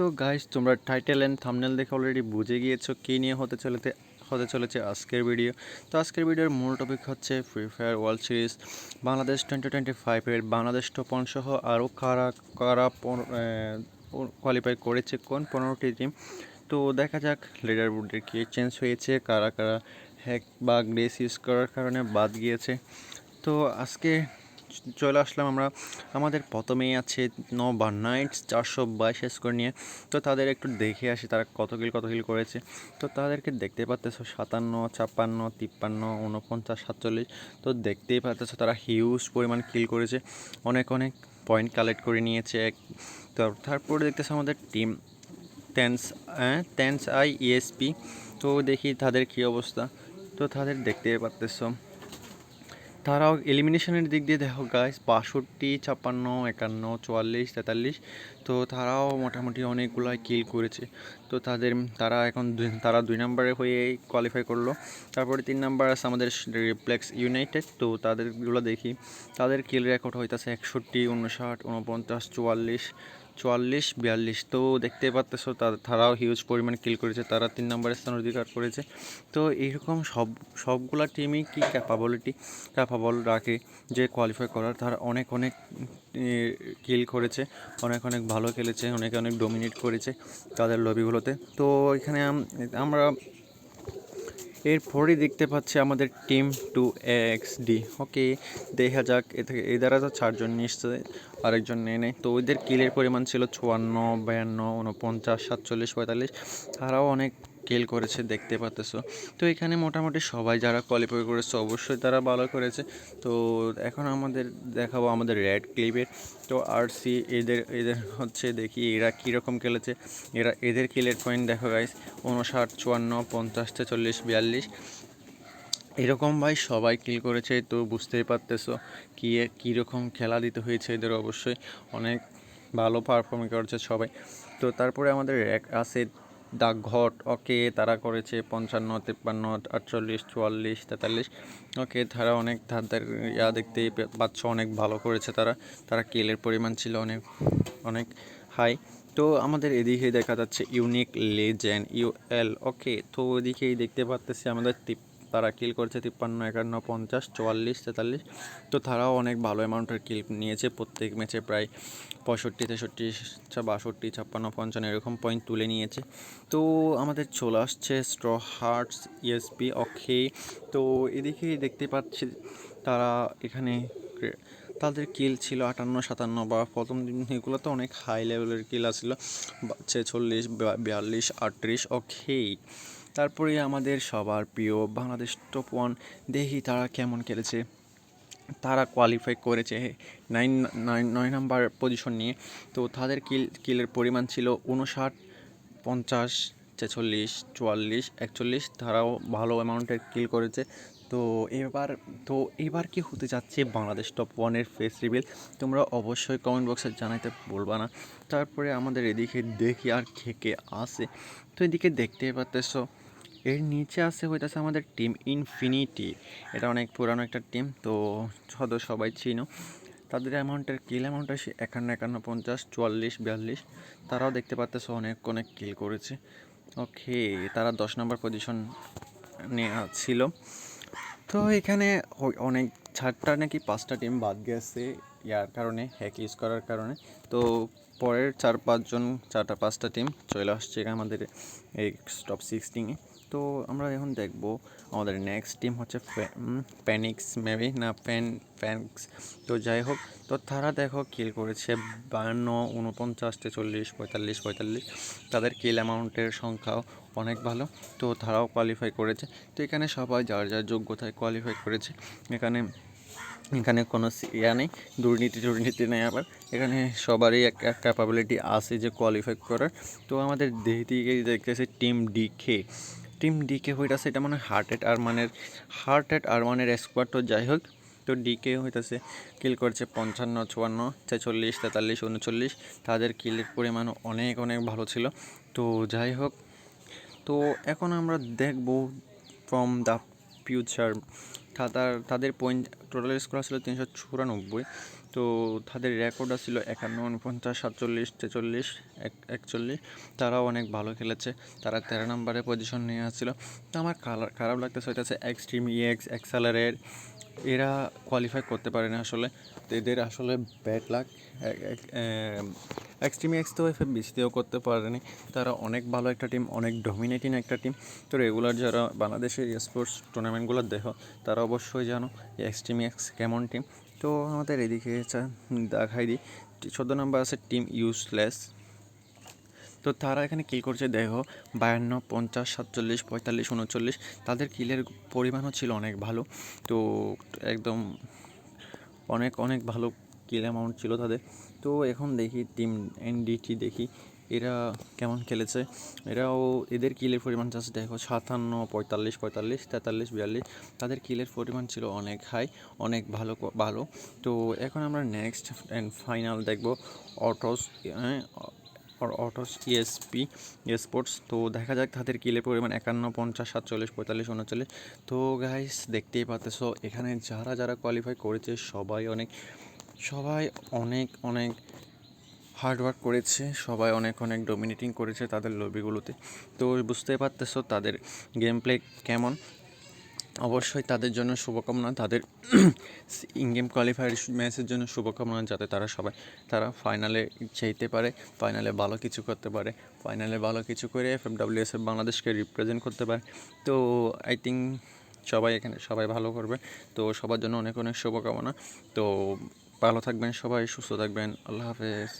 তো গাইস তোমরা title and thumbnail দেখে অলরেডি বুঝে গিয়েছো কী নিয়ে হতে চলেতে, হতে চলেছে আজকের ভিডিও তো আজকের ভিডিওর মূল টপিক হচ্ছে Free Fire World Series Bangladesh twenty twenty ফাইভের বাংলাদেশ টপন সহ আরও কারা কারা কোয়ালিফাই করেছে কোন পনেরোটি টিম তো দেখা যাক লিডার বোর্ডের কি চেঞ্জ হয়েছে, কারা কারা হ্যাক বা গ্রেস ইউজ করার কারণে বাদ গিয়েছে। তো আজকে চলে আসলাম আমরা। আমাদের প্রথমেই আছে নবা নাইটস চারশো বাইশ স্কোর নিয়ে। তো তাদের একটু দেখে আসি তারা কত কিল কত কিল করেছে। তো তাদেরকে দেখতে পাচ্তেছো সাতান্ন, ছাপ্পান্ন, তিপ্পান্ন উনপঞ্চাশ সাতচল্লিশ। তো দেখতেই পাচ্তেছো তারা হিউজ পরিমাণ কিল করেছে। অনেক অনেক পয়েন্ট কালেক্ট করে নিয়েছে এক। তো তারপরে দেখতেছো আমাদের team tens tens I ESP তো দেখি তাদের কী অবস্থা। তো তাদের দেখতে পারতেছো। তারাও এলিমিনেশনের দিক দিয়ে দেখো গাইস বাষট্টি, ছাপ্পান্ন, একান্ন, চুয়াল্লিশ, তেতাল্লিশ, তো তারাও মোটামুটি অনেকগুলো কিল করেছে। তো তাদের, তারা এখন তারা দুই নম্বরে হয়ে কোয়ালিফাই করল। তারপরে তিন নাম্বার আছে আমাদের রিপ্লেক্স ইউনাইটেড তো তাদেরগুলো দেখি। তাদের কিল রেকর্ড হইতেছে একষট্টি, উনষাট, উনপঞ্চাশ, চুয়াল্লিশ চুয়াল্লিশ, বিয়াল্লিশ। তো দেখতে পাচ্তেছো তারাও হিউজ পরিমাণ কিল করেছে, তারা তিন নম্বরের স্থান অধিকার করেছে। তো এইরকম সব সবগুলা টিমই কি ক্যাপাবিলিটি ক্যাপাবল রাখে যে কোয়ালিফাই করার? তারা অনেক অনেক কিল করেছে, অনেক অনেক ভালো খেলেছে, অনেক অনেক ডোমিনেট করেছে তাদের লবিগুলোতে তো এখানে আমরা এরপরেই দেখতে পাচ্ছি আমাদের team two X D okay দেখা যাক, এ থেকে এই দ্বারা তো চারজন নিশ্চয় আরেকজন নেই নেই। তো ওদের কিলের পরিমাণ ছিল চুয়ান্ন, বায়ান্ন উনপঞ্চাশ সাতচল্লিশ, পঁয়তাল্লিশ। তারাও অনেক কিল করেছে, দেখতে পাচ্তেছো তো এখানে মোটামুটি সবাই যারা কোয়ালিফাই করেছে, অবশ্যই তারা ভালো করেছে। তো এখন আমাদের দেখাবো আমাদের রেড ক্লিপের তো আর সি এদের এদের হচ্ছে দেখি এরা কীরকম খেলেছে। এরা, এদের কিলের পয়েন্ট দেখো গাইস উনষাট চুয়ান্ন, পঞ্চাশ চল্লিশ বিয়াল্লিশ। এরকম ভাই সবাই কিল করেছে, তো বুঝতেই পারতেছো কী কীরকম খেলা দিতে হয়েছে এদের অবশ্যই। অনেক ভালো পারফর্ম করেছে সবাই। তো তারপরে আমাদের এক আছে ডাকঘট, ওকে তারা করেছে পঞ্চান্ন, তিপ্পান্ন, আটচল্লিশ, চুয়াল্লিশ, তেতাল্লিশ। ওকে তারা অনেক ধাঁধার ইয়া দেখতে পাচ্ছ, অনেক ভালো করেছে তারা। তারা কেলের পরিমাণ ছিল অনেক অনেক হাই তো আমাদের এদিকে দেখা যাচ্ছে ইউনিক লেজেন্ড ইউএল ওকে, তো ওদিকেই দেখতে পাচ্তেছি আমাদের তারা কিল করেছে তিপ্পান্ন, একান্ন, পঞ্চাশ, চুয়াল্লিশ, তেতাল্লিশ। তো তারাও অনেক ভালো অ্যামাউন্টের কিল নিয়েছে প্রত্যেক ম্যাচে প্রায় পঁয়ষট্টি, তেষট্টি বাষট্টি, ছাপ্পান্ন, পঞ্চান্ন এরকম পয়েন্ট তুলে নিয়েছে। তো আমাদের চলে আসছে স্ট্র হার্টস ইএসপি অক্ষে তো এদিকেই দেখতে পাচ্ছি তারা এখানে তাদের কিল ছিল আটান্ন, সাতান্ন বা প্রথম দিন এগুলো তো অনেক হাই লেভেলের কিল আসছিল ছেচল্লিশ বিয়াল্লিশ, আটত্রিশ ওকে তারপরে আমাদের সবার প্রিয় বাংলাদেশ টপ ওয়ান দেখি তারা কেমন খেলেছে। তারা কোয়ালিফাই করেছে নাইন নাইন নয় নাম্বার পজিশন নিয়ে। তো তাদের কিল কিলের পরিমাণ ছিল উনষাট পঞ্চাশ, ছেচল্লিশ, চুয়াল্লিশ, একচল্লিশ। তারাও ভালো অ্যামাউন্টের কিল করেছে। তো এবার তো এবার কি হতে যাচ্ছে বাংলাদেশ টপ ওয়ানের ফেস রিভিল তোমরা অবশ্যই কমেন্ট বক্সে জানাইতে বলবা না। তারপরে আমাদের এদিকে দেখি আর কে কে আসে তো এদিকে দেখতে পারতেছো, এর নিচে আছে হইতেছে আমাদের টিম ইনফিনিটি এটা অনেক পুরানো একটা টিম তো সদ সবাই চিনো তাদের অ্যামাউন্টের কিল অ্যামাউন্ট আসে একান্ন একান্ন, পঞ্চাশ, চুয়াল্লিশ, বিয়াল্লিশ। তারাও দেখতে পাচ্তেছে অনেক অনেক কিল করেছে। ওকে তারা দশ নম্বর পজিশন নেওয়া ছিল। তো এখানে অনেক চারটা নাকি পাঁচটা টিম বাদ গেছে, ইয়ার কারণে হ্যাক ইউজ করার কারণে। তো পরের চার পাঁচজন, চারটা পাঁচটা টিম চলে আসছে আমাদের এই টপ সিক্সটিংয়ে তো আমরা এখন দেখব আমাদের নেক্সট টিম হচ্ছে প্যানিক্স মেবি না প্যান প্যানিক্স তো যাই হোক, তো তারা দেখো কিল করেছে বায়ান্ন উনপঞ্চাশ তেচল্লিশ, পঁয়তাল্লিশ পঁয়তাল্লিশ। তাদের কিল অ্যামাউন্টের সংখ্যাও অনেক ভালো। তো তারাও কোয়ালিফাই করেছে। তো এখানে সবাই যার যার যোগ্যতায় কোয়ালিফাই করেছে। এখানে এখানে কোনো ইয়া নেই, দুর্নীতি দুর্নীতি নেই আবার। এখানে সবারই একটা ক্যাপাবিলিটি আছে যে কোয়ালিফাই করার। তো আমাদের দিকে দেখতেছে টিম ডি খে টিম ডিকে হইতাছে, এটা মানে হার্ট এট আরমানের হার্ট এট আরমানের স্কোয়াড তো যাই হোক। তো ডিকে হইতাছে কিল করছে পঞ্চান্ন, চুয়ান্ন, ছেচল্লিশ, তেতাল্লিশ, উনচল্লিশ। তাদের কিলের পরিমাণ অনেক অনেক ভালো ছিল। তো যাই হোক, তো এখন আমরা দেখব ফ্রম দ্য ফিউচার তাদের পয়েন্ট টোটাল স্কোর ছিল তিনশো চুরানব্বই। তো তাদের রেকর্ড ছিল একান্ন, উনপঞ্চাশ, সাতচল্লিশ ছেচল্লিশ এক, একচল্লিশ। তারাও অনেক ভালো খেলেছে। তারা তেরো নম্বরে পজিশন নিয়ে আসছিল। তো আমার খারাপ লাগতেছে, হইতেছে এক্সট্রিম ইএক্স এক্সালারের এরা কোয়ালিফাই করতে পারে না আসলে। তো এদের আসলে ব্যাড লাক এক্সট্রিম এক্স তো এফ বিসিতেও করতে পারেনি। তারা অনেক ভালো একটা টিম অনেক ডমিনেটিং একটা টিম তো রেগুলার যারা বাংলাদেশের স্পোর্টস টুর্নামেন্টগুলো দেখো, তারা অবশ্যই জানো এক্সট্রিম এক্স কেমন টিম তো আমাদের এদিকে দেখাই দিই। চোদ্দ নম্বর আছে টিম ইউজলেস তো তারা এখানে কী করছে, দেখো, বায়ান্ন, পঞ্চাশ, সাতচল্লিশ, পঁয়তাল্লিশ, উনচল্লিশ। তাদের কিলের পরিমাণও ছিল অনেক ভালো। তো একদম অনেক অনেক ভালো কিল অ্যামাউন্ট ছিল তাদের। তো এখন দেখি টিম এনডিটি দেখি। এরা কেমন খেলেছে? এরাও এদের কিলের পরিমাণ জাস্ট দেখো, সাতান্ন, পঁয়তাল্লিশ পঁয়তাল্লিশ, তেতাল্লিশ, বিয়াল্লিশ, তাদের কিলের পরিমাণ ছিল অনেক হাই অনেক ভালো ভালো। তো এখন আমরা নেক্সট অ্যান্ড ফাইনাল দেখব অটোস অটোস ইএসপি স্পোর্টস তো দেখা যাক তাদের কিলের পরিমাণ একান্ন, পঞ্চাশ, সাতচল্লিশ, পঁয়তাল্লিশ, উনচল্লিশ। তো গাইস দেখতেই পাচ্তেছো এখানে যারা যারা কোয়ালিফাই করেছে, সবাই অনেক সবাই অনেক অনেক হার্ডওয়ার্ক করেছে, সবাই অনেক অনেক ডমিনেটিং করেছে তাদের লবিগুলোতে তো বুঝতেই পারতেছো তাদের গেম প্লে কেমন। অবশ্যই তাদের জন্য শুভকামনা, তাদের ইন গেম কোয়ালিফায়ার ম্যাচের জন্য শুভকামনা যাতে তারা সবাই, তারা ফাইনালে যেতে পারে ফাইনালে ভালো কিছু করতে পারে ফাইনালে ভালো কিছু করে এফ এফ বাংলাদেশকে রিপ্রেজেন্ট করতে পারে। তো আই থিঙ্ক সবাই এখানে, সবাই ভালো করবে। তো সবার জন্য অনেক অনেক শুভকামনা। তো ভালো থাকবেন সবাই, সুস্থ থাকবেন, আল্লাহ হাফেজ।